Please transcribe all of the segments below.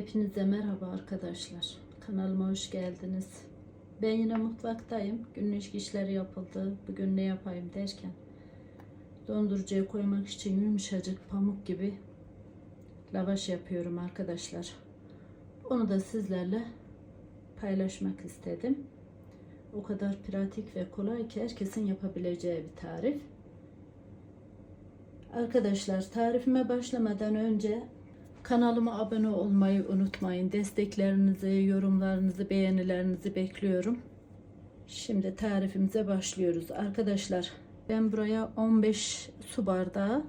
Hepinize merhaba arkadaşlar. Kanalıma hoş geldiniz. Ben yine mutfaktayım. Günlük işleri yapıldı. Bugün ne yapayım derken dondurucuya koymak için yumuşacık pamuk gibi lavaş yapıyorum arkadaşlar. Onu da sizlerle paylaşmak istedim. O kadar pratik ve kolay ki herkesin yapabileceği bir tarif. Arkadaşlar tarifime başlamadan önce kanalıma abone olmayı unutmayın. Desteklerinizi, yorumlarınızı, beğenilerinizi bekliyorum. Şimdi tarifimize başlıyoruz. Arkadaşlar ben buraya 15 su bardağı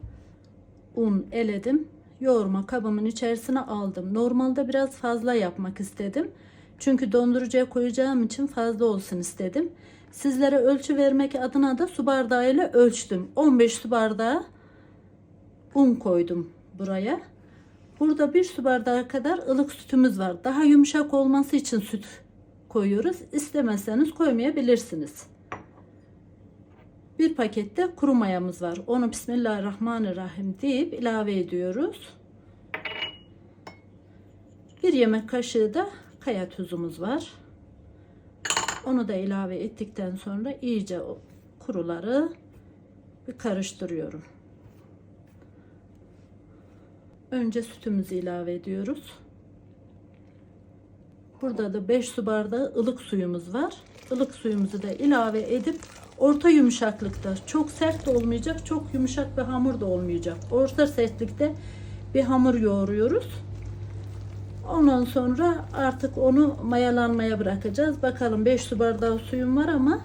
un eledim. Yoğurma kabımın içerisine aldım. Normalde biraz fazla yapmak istedim. Çünkü dondurucuya koyacağım için fazla olsun istedim. Sizlere ölçü vermek adına da su bardağıyla ölçtüm. 15 su bardağı un koydum buraya. Burada bir su bardağı kadar ılık sütümüz var. Daha yumuşak olması için süt koyuyoruz. İstemezseniz koymayabilirsiniz. Bir pakette kuru mayamız var. Onu Bismillahirrahmanirrahim deyip ilave ediyoruz. Bir yemek kaşığı da kaya tuzumuz var. Onu da ilave ettikten sonra iyice kuruları bir karıştırıyorum. Önce sütümüzü ilave ediyoruz. Burada da 5 su bardağı ılık suyumuz var. Ilık suyumuzu da ilave edip orta yumuşaklıkta çok sert de olmayacak, çok yumuşak bir hamur da olmayacak. Orta sertlikte bir hamur yoğuruyoruz. Ondan sonra artık onu mayalanmaya bırakacağız. Bakalım 5 su bardağı suyum var ama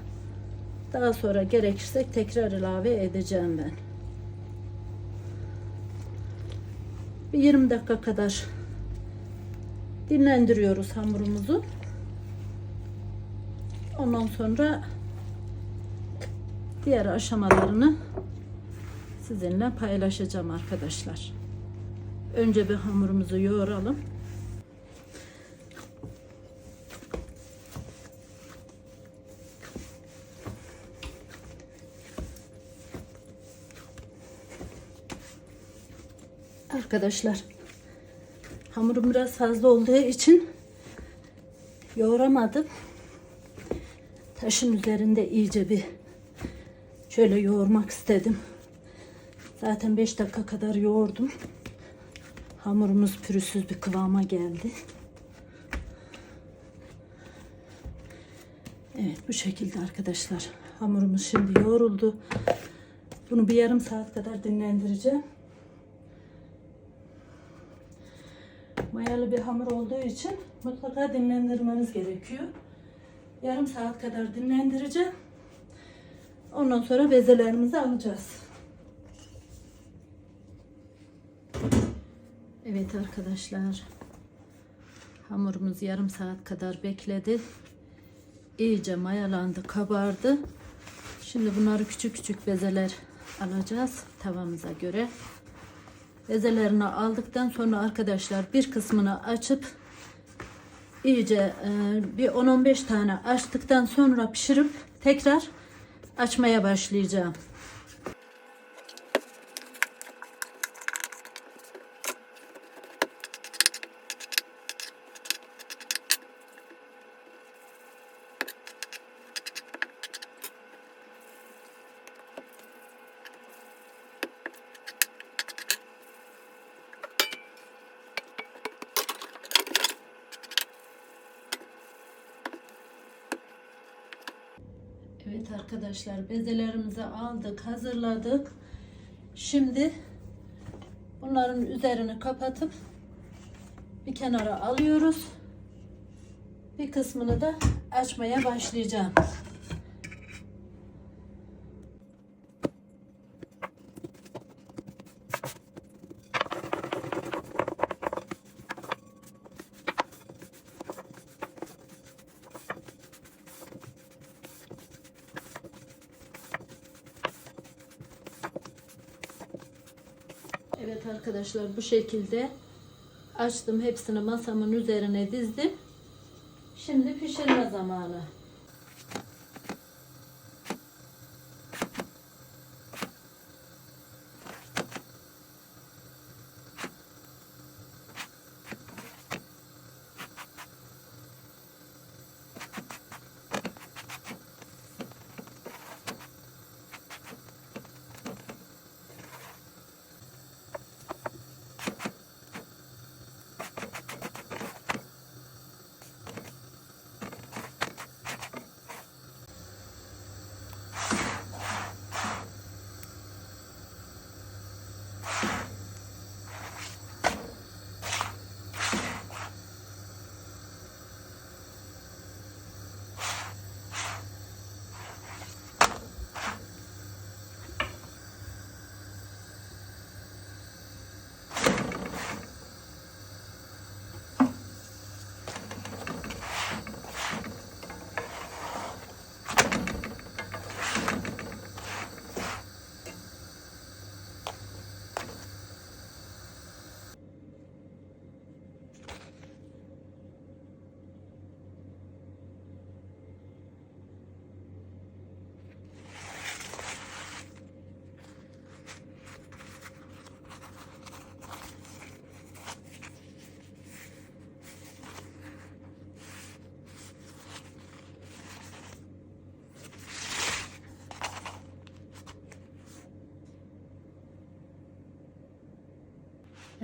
daha sonra gerekirse tekrar ilave edeceğim ben. Bir 20 dakika kadar dinlendiriyoruz hamurumuzu. Ondan sonra diğer aşamalarını sizinle paylaşacağım arkadaşlar. Önce bir hamurumuzu yoğuralım. Arkadaşlar hamurum biraz fazla olduğu için yoğuramadım. Taşın üzerinde iyice bir şöyle yoğurmak istedim. Zaten 5 dakika kadar yoğurdum. Hamurumuz pürüzsüz bir kıvama geldi. Evet bu şekilde arkadaşlar. Hamurumuz şimdi yoğruldu. Bunu bir yarım saat kadar dinlendireceğim. Mayalı bir hamur olduğu için mutlaka dinlendirmeniz gerekiyor. Yarım saat kadar dinlendireceğim. Ondan sonra bezelerimizi alacağız. Evet arkadaşlar. Hamurumuz yarım saat kadar bekledi. İyice mayalandı, kabardı. Şimdi bunları küçük küçük bezeler alacağız tavamıza göre. Bezelerini aldıktan sonra arkadaşlar bir kısmını açıp iyice e, bir 10-15 tane açtıktan sonra pişirip tekrar açmaya başlayacağım. Evet arkadaşlar bezelerimizi aldık, hazırladık. Şimdi bunların üzerini kapatıp bir kenara alıyoruz. Bir kısmını da açmaya başlayacağım. Evet arkadaşlar bu şekilde açtım hepsini masamın üzerine dizdim. Şimdi pişirme zamanı.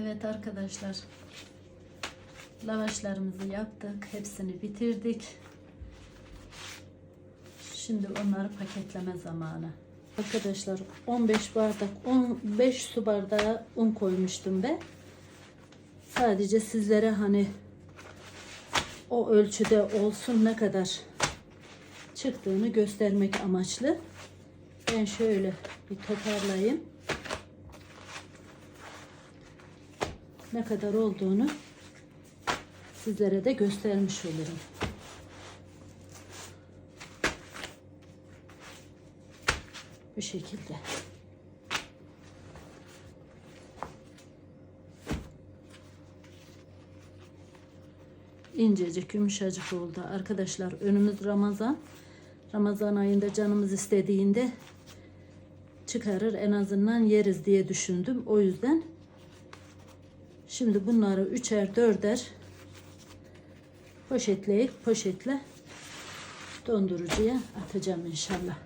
Evet arkadaşlar. Lavaşlarımızı yaptık. Hepsini bitirdik. Şimdi onları paketleme zamanı. Arkadaşlar 15 bardak 15 su bardağı un koymuştum ben. Sadece sizlere hani o ölçüde olsun ne kadar çıktığını göstermek amaçlı. Ben şöyle bir toparlayayım. Ne kadar olduğunu sizlere de göstermiş olurum. Bu şekilde. incecik yumuşacık oldu. Arkadaşlar önümüz Ramazan. Ramazan ayında canımız istediğinde çıkarır en azından yeriz diye düşündüm. O yüzden şimdi bunları üçer dörder poşetleyip poşetle dondurucuya atacağım inşallah.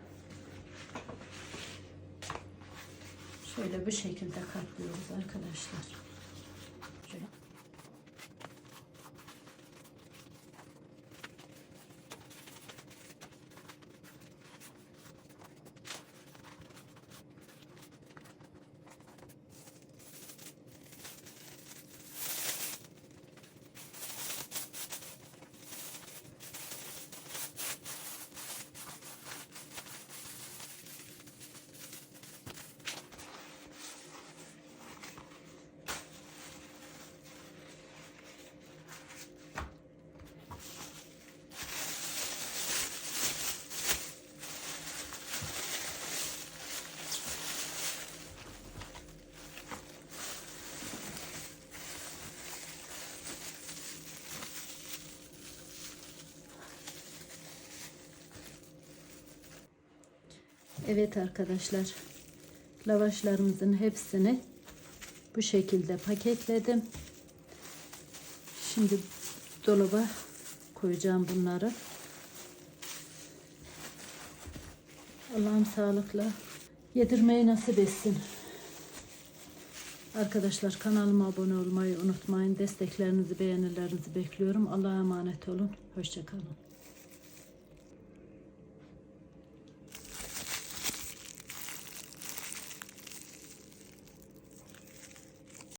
Şöyle bu şekilde katlıyoruz arkadaşlar. Şöyle. Evet arkadaşlar. Lavaşlarımızın hepsini bu şekilde paketledim. Şimdi dolaba koyacağım bunları. Allah'ım sağlıkla yedirmeyi nasip etsin. Arkadaşlar kanalıma abone olmayı unutmayın. Desteklerinizi, beğenilerinizi bekliyorum. Allah'a emanet olun. Hoşçakalın.